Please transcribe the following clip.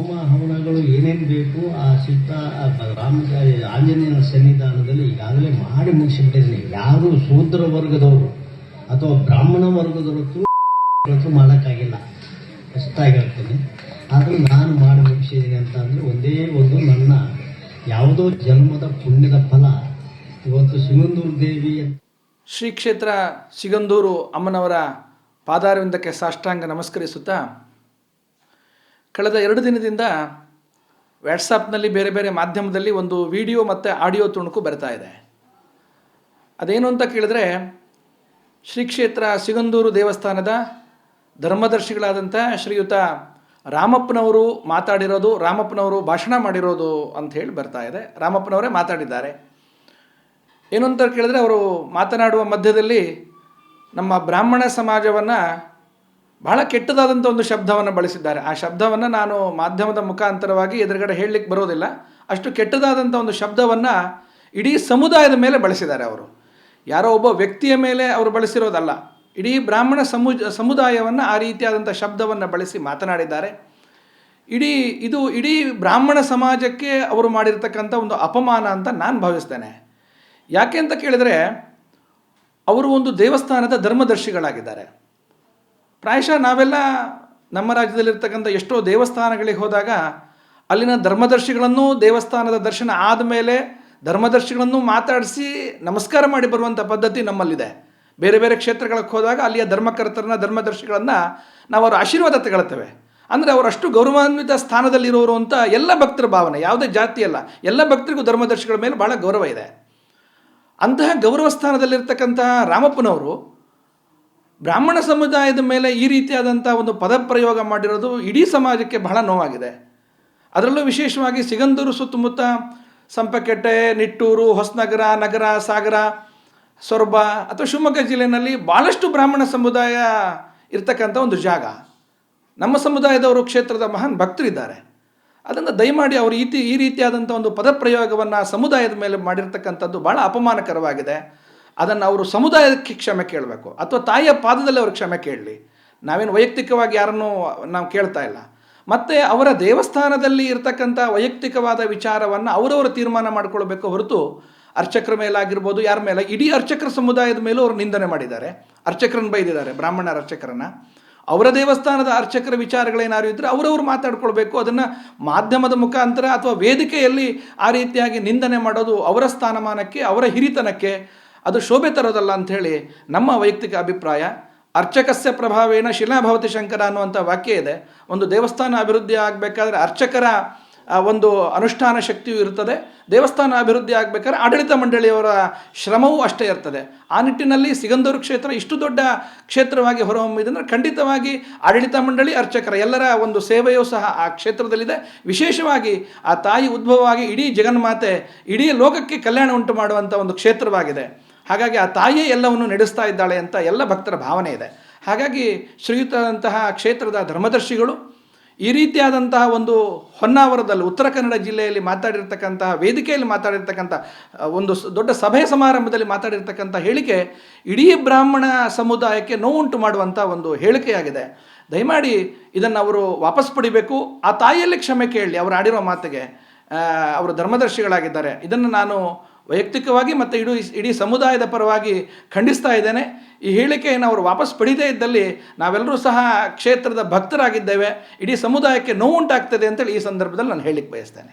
ಹೋಮ ಹವನಗಳು ಏನೇನು ಬೇಕು, ಆ ಸೀತಾ ರಾಮ ಆಂಜನೇಯನ ಸನ್ನಿಧಾನದಲ್ಲಿ ಈಗಾಗಲೇ ಮಾಡಿ ಮುಗಿಸಿಬಿಟ್ಟಿದ್ದೀನಿ ಯಾರು ಶೂದ್ರ ವರ್ಗದವರು ಅಥವಾ ಬ್ರಾಹ್ಮಣ ವರ್ಗದವರತ್ತು ಇವತ್ತು ಮಾಡೋಕ್ಕಾಗಿಲ್ಲ. ಅಷ್ಟಾಗಿ ಹೇಳ್ತೀನಿ ಆದರೆ ನಾನು ಮಾಡಿ ಮುಗಿಸಿದ್ದೀನಿ ಅಂತ ಅಂದರೆ ಒಂದೇ ಒಂದು ನನ್ನ ಯಾವುದೋ ಜನ್ಮದ ಪುಣ್ಯದ ಫಲ. ಇವತ್ತು ಸಿಗಂದೂರು ದೇವಿ ಶ್ರೀ ಕ್ಷೇತ್ರ ಸಿಗಂದೂರು ಅಮ್ಮನವರ ಪಾದಾರವಿಂದಕ್ಕೆ ಸಾಷ್ಟಾಂಗ ನಮಸ್ಕರಿಸುತ್ತಾ ಕಳೆದ ಎರಡು ದಿನದಿಂದ ವ್ಯಾಟ್ಸಪ್ನಲ್ಲಿ ಬೇರೆ ಬೇರೆ ಮಾಧ್ಯಮದಲ್ಲಿ ಒಂದು ವಿಡಿಯೋ ಮತ್ತು ಆಡಿಯೋ ತುಣುಕು ಬರ್ತಾ ಇದೆ. ಅದೇನು ಅಂತ ಕೇಳಿದ್ರೆ ಶ್ರೀ ಕ್ಷೇತ್ರ ಸಿಗಂದೂರು ದೇವಸ್ಥಾನದ ಧರ್ಮದರ್ಶಿಗಳಾದಂಥ ಶ್ರೀಯುತ ರಾಮಪ್ಪನವರು ಮಾತಾಡಿರೋದು, ರಾಮಪ್ಪನವರು ಭಾಷಣ ಮಾಡಿರೋದು ಅಂತ ಹೇಳಿ ಬರ್ತಾ ಇದೆ. ರಾಮಪ್ಪನವರೇ ಮಾತಾಡಿದ್ದಾರೆ. ಏನು ಅಂತ ಕೇಳಿದ್ರೆ ಅವರು ಮಾತನಾಡುವ ಮಧ್ಯದಲ್ಲಿ ನಮ್ಮ ಬ್ರಾಹ್ಮಣ ಸಮಾಜವನ್ನು ಬಹಳ ಕೆಟ್ಟದಾದಂಥ ಒಂದು ಶಬ್ದವನ್ನು ಬಳಸಿದ್ದಾರೆ. ಆ ಶಬ್ದವನ್ನು ನಾನು ಮಾಧ್ಯಮದ ಮುಖಾಂತರವಾಗಿ ಎದುರುಗಡೆ ಹೇಳಲಿಕ್ಕೆ ಬರೋದಿಲ್ಲ. ಅಷ್ಟು ಕೆಟ್ಟದಾದಂಥ ಒಂದು ಶಬ್ದವನ್ನು ಇಡೀ ಸಮುದಾಯದ ಮೇಲೆ ಬಳಸಿದ್ದಾರೆ ಅವರು. ಯಾರೋ ಒಬ್ಬ ವ್ಯಕ್ತಿಯ ಮೇಲೆ ಅವರು ಬಳಸಿರೋದಲ್ಲ. ಇಡೀ ಬ್ರಾಹ್ಮಣ ಸಮು ಸಮುದಾಯವನ್ನು ಆ ರೀತಿಯಾದಂಥ ಶಬ್ದವನ್ನು ಬಳಸಿ ಮಾತನಾಡಿದ್ದಾರೆ. ಇಡೀ ಇದು ಇಡೀ ಬ್ರಾಹ್ಮಣ ಸಮಾಜಕ್ಕೆ ಅವರು ಮಾಡಿರ್ತಕ್ಕಂಥ ಒಂದು ಅಪಮಾನ ಅಂತ ನಾನು ಭಾವಿಸ್ತೇನೆ. ಯಾಕೆ ಅಂತ ಕೇಳಿದರೆ, ಅವರು ಒಂದು ದೇವಸ್ಥಾನದ ಧರ್ಮದರ್ಶಿಗಳಾಗಿದ್ದಾರೆ. ಪ್ರಾಯಶಃ ನಾವೆಲ್ಲ ನಮ್ಮ ರಾಜ್ಯದಲ್ಲಿರ್ತಕ್ಕಂಥ ಎಷ್ಟೋ ದೇವಸ್ಥಾನಗಳಿಗೆ ಹೋದಾಗ ಅಲ್ಲಿನ ಧರ್ಮದರ್ಶಿಗಳನ್ನು ದೇವಸ್ಥಾನದ ದರ್ಶನ ಆದಮೇಲೆ ಧರ್ಮದರ್ಶಿಗಳನ್ನು ಮಾತಾಡಿಸಿ ನಮಸ್ಕಾರ ಮಾಡಿ ಬರುವಂಥ ಪದ್ಧತಿ ನಮ್ಮಲ್ಲಿದೆ. ಬೇರೆ ಬೇರೆ ಕ್ಷೇತ್ರಗಳಿಗೆ ಹೋದಾಗ ಅಲ್ಲಿಯ ಧರ್ಮಕರ್ತರನ್ನ, ಧರ್ಮದರ್ಶಿಗಳನ್ನು ನಾವು ಅವರ ಆಶೀರ್ವಾದ ತಗೊಳ್ತೇವೆ. ಅಂದರೆ ಅವರು ಅಷ್ಟು ಗೌರವಾನ್ವಿತ ಸ್ಥಾನದಲ್ಲಿರೋರು ಅಂತ ಎಲ್ಲ ಭಕ್ತರ ಭಾವನೆ, ಯಾವುದೇ ಜಾತಿ ಅಲ್ಲ. ಎಲ್ಲ ಭಕ್ತರಿಗೂ ಧರ್ಮದರ್ಶಿಗಳ ಮೇಲೆ ಭಾಳ ಗೌರವ ಇದೆ. ಅಂತಹ ಗೌರವ ಸ್ಥಾನದಲ್ಲಿರ್ತಕ್ಕಂತಹ ರಾಮಪ್ಪನವರು ಬ್ರಾಹ್ಮಣ ಸಮುದಾಯದ ಮೇಲೆ ಈ ರೀತಿಯಾದಂಥ ಒಂದು ಪದಪ್ರಯೋಗ ಮಾಡಿರೋದು ಇಡೀ ಸಮಾಜಕ್ಕೆ ಬಹಳ ನೋವಾಗಿದೆ. ಅದರಲ್ಲೂ ವಿಶೇಷವಾಗಿ ಸಿಗಂದೂರು ಸುತ್ತಮುತ್ತ ಸಂಪಕೆಟ್ಟೆ, ನಿಟ್ಟೂರು, ಹೊಸನಗರ, ನಗರ, ಸಾಗರ, ಸೊರಬ ಅಥವಾ ಶಿವಮೊಗ್ಗ ಜಿಲ್ಲೆಯಲ್ಲಿ ಭಾಳಷ್ಟು ಬ್ರಾಹ್ಮಣ ಸಮುದಾಯ ಇರ್ತಕ್ಕಂಥ ಒಂದು ಜಾಗ. ನಮ್ಮ ಸಮುದಾಯದವರು ಕ್ಷೇತ್ರದ ಮಹಾನ್ ಭಕ್ತರಿದ್ದಾರೆ. ಅದನ್ನು ದಯಮಾಡಿ ಅವರು ಈ ರೀತಿಯಾದಂಥ ಒಂದು ಪದಪ್ರಯೋಗವನ್ನು ಸಮುದಾಯದ ಮೇಲೆ ಮಾಡಿರ್ತಕ್ಕಂಥದ್ದು ಭಾಳ ಅಪಮಾನಕರವಾಗಿದೆ. ಅದನ್ನು ಅವರು ಸಮುದಾಯಕ್ಕೆ ಕ್ಷಮೆ ಕೇಳಬೇಕು. ಅಥವಾ ತಾಯಿಯ ಪಾದದಲ್ಲಿ ಅವರು ಕ್ಷಮೆ ಕೇಳಲಿ. ನಾವೇನು ವೈಯಕ್ತಿಕವಾಗಿ ಯಾರನ್ನು ನಾವು ಕೇಳ್ತಾ ಇಲ್ಲ. ಮತ್ತು ಅವರ ದೇವಸ್ಥಾನದಲ್ಲಿ ಇರತಕ್ಕಂಥ ವೈಯಕ್ತಿಕವಾದ ವಿಚಾರವನ್ನು ಅವರವರು ತೀರ್ಮಾನ ಮಾಡ್ಕೊಳ್ಬೇಕು ಹೊರತು ಅರ್ಚಕರ ಮೇಲಾಗಿರ್ಬೋದು, ಯಾರ ಮೇಲೆ, ಇಡೀ ಅರ್ಚಕರ ಸಮುದಾಯದ ಮೇಲೂ ಅವರು ನಿಂದನೆ ಮಾಡಿದ್ದಾರೆ. ಅರ್ಚಕರನ್ನು ಬೈದಿದ್ದಾರೆ, ಬ್ರಾಹ್ಮಣರ ಅರ್ಚಕರನ್ನು. ಅವರ ದೇವಸ್ಥಾನದ ಅರ್ಚಕರ ವಿಚಾರಗಳೇನಾದ್ರು ಇದ್ದರೆ ಅವರವರು ಮಾತಾಡ್ಕೊಳ್ಬೇಕು. ಅದನ್ನು ಮಾಧ್ಯಮದ ಮುಖಾಂತರ ಅಥವಾ ವೇದಿಕೆಯಲ್ಲಿ ಆ ರೀತಿಯಾಗಿ ನಿಂದನೆ ಮಾಡೋದು ಅವರ ಸ್ಥಾನಮಾನಕ್ಕೆ, ಅವರ ಹಿರಿತನಕ್ಕೆ ಅದು ಶೋಭೆ ತರೋದಲ್ಲ ಅಂಥೇಳಿ ನಮ್ಮ ವೈಯಕ್ತಿಕ ಅಭಿಪ್ರಾಯ, ಅರ್ಚಕಸ್ಯ ಪ್ರಭಾವೇನ ಶಿಲಾಭವತಿ ಶಂಕರ ಅನ್ನುವಂಥ ವಾಕ್ಯ ಇದೆ. ಒಂದು ದೇವಸ್ಥಾನ ಅಭಿವೃದ್ಧಿ ಆಗಬೇಕಾದ್ರೆ ಅರ್ಚಕರ ಒಂದು ಅನುಷ್ಠಾನ ಶಕ್ತಿಯು ಇರ್ತದೆ. ದೇವಸ್ಥಾನ ಅಭಿವೃದ್ಧಿ ಆಗಬೇಕಾದ್ರೆ ಆಡಳಿತ ಮಂಡಳಿಯವರ ಶ್ರಮವೂ ಅಷ್ಟೇ ಇರ್ತದೆ. ಆ ನಿಟ್ಟಿನಲ್ಲಿ ಸಿಗಂದೂರು ಕ್ಷೇತ್ರ ಇಷ್ಟು ದೊಡ್ಡ ಕ್ಷೇತ್ರವಾಗಿ ಹೊರಹೊಮ್ಮಿದೆ ಅಂದರೆ ಖಂಡಿತವಾಗಿ ಆಡಳಿತ ಮಂಡಳಿ, ಅರ್ಚಕರ ಎಲ್ಲರ ಒಂದು ಸೇವೆಯೂ ಸಹ ಆ ಕ್ಷೇತ್ರದಲ್ಲಿದೆ. ವಿಶೇಷವಾಗಿ ಆ ತಾಯಿ ಉದ್ಭವವಾಗಿ ಇಡೀ ಜಗನ್ಮಾತೆ, ಇಡೀ ಲೋಕಕ್ಕೆ ಕಲ್ಯಾಣ ಉಂಟು ಮಾಡುವಂಥ ಒಂದು ಕ್ಷೇತ್ರವಾಗಿದೆ. ಹಾಗಾಗಿ ಆ ತಾಯಿಯೇ ಎಲ್ಲವನ್ನು ನಡೆಸ್ತಾ ಇದ್ದಾಳೆ ಅಂತ ಎಲ್ಲ ಭಕ್ತರ ಭಾವನೆ ಇದೆ. ಹಾಗಾಗಿ ಶ್ರೀಯುತಂತಹ ಕ್ಷೇತ್ರದ ಧರ್ಮದರ್ಶಿಗಳು ಈ ರೀತಿಯಾದಂತಹ ಒಂದು ಹೊನ್ನಾವರದಲ್ಲಿ ಉತ್ತರ ಕನ್ನಡ ಜಿಲ್ಲೆಯಲ್ಲಿ ಮಾತಾಡಿರ್ತಕ್ಕಂತಹ, ವೇದಿಕೆಯಲ್ಲಿ ಮಾತಾಡಿರ್ತಕ್ಕಂಥ ಒಂದು ದೊಡ್ಡ ಸಭೆ ಸಮಾರಂಭದಲ್ಲಿ ಮಾತಾಡಿರ್ತಕ್ಕಂಥ ಹೇಳಿಕೆ ಇಡೀ ಬ್ರಾಹ್ಮಣ ಸಮುದಾಯಕ್ಕೆ ನೋವುಂಟು ಮಾಡುವಂಥ ಒಂದು ಹೇಳಿಕೆಯಾಗಿದೆ. ದಯಮಾಡಿ ಇದನ್ನು ಅವರು ವಾಪಸ್ ಪಡಿಬೇಕು. ಆ ತಾಯಿಯಲ್ಲಿ ಕ್ಷಮೆ ಕೇಳಲಿ ಅವರು ಆಡಿರೋ ಮಾತಿಗೆ ಅವರು ಧರ್ಮದರ್ಶಿಗಳಾಗಿದ್ದಾರೆ. ಇದನ್ನು ನಾನು ವೈಯಕ್ತಿಕವಾಗಿ ಮತ್ತು ಇಡೀ ಇಡೀ ಸಮುದಾಯದ ಪರವಾಗಿ ಖಂಡಿಸ್ತಾ ಇದ್ದೇನೆ. ಈ ಹೇಳಿಕೆಯನ್ನು ಅವರು ವಾಪಸ್ ಪಡೀದೇ ಇದ್ದಲ್ಲಿ ನಾವೆಲ್ಲರೂ ಸಹ ಕ್ಷೇತ್ರದ ಭಕ್ತರಾಗಿದ್ದೇವೆ. ಇಡೀ ಸಮುದಾಯಕ್ಕೆ ನೋವುಂಟಾಗ್ತದೆ ಅಂತೇಳಿ ಈ ಸಂದರ್ಭದಲ್ಲಿ ನಾನು ಹೇಳಿಕ್ಕೆ ಬಯಸ್ತೇನೆ.